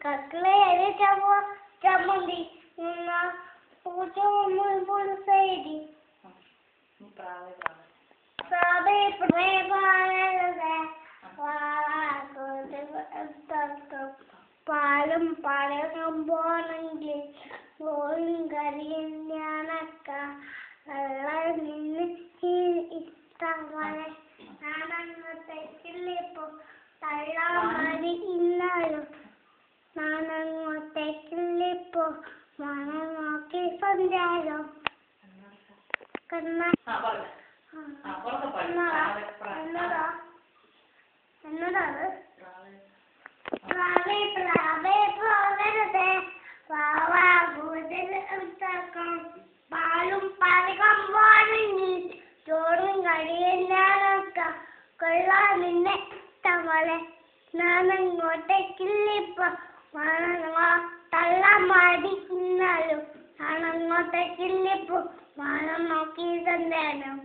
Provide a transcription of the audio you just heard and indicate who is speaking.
Speaker 1: Котлея, ветерок, чамули, на путем
Speaker 2: мы будем сойти.
Speaker 1: Неправильно. Сады прибавили, பாலும் பழகம் போனங்கே ஒழுங்கரியின் ஞானக்கா எல்லாம் நின்று இஷ்டங்களை நானத்தை கிள்ளிப்போ தள்ளாமறி இன்னாலும் ഞാനങ്ങോട്ടേക്കില്ലിപ്പോ മണം നോക്കി സഞ്ചാരം കണ്ണ എന്നതാ എന്നതാ
Speaker 2: പ്രാവേ പ്രാവേ
Speaker 1: പോകരുതേ വാവാ ഭൂതൽ എടുത്താക്കാം പാലും പഴകം പോണെങ്കിൽ ചോറും കഴിയും ഞാനൊക്കെ കൊള്ളാൻ നിന്നെ തവളെ ഞാനങ്ങോട്ടേക്കില്ലിപ്പോ മടി ഇന്നാലും ഞാനങ്ങോട്ടേക്കില്ലിപ്പോ മണം നോക്കി തന്നേനും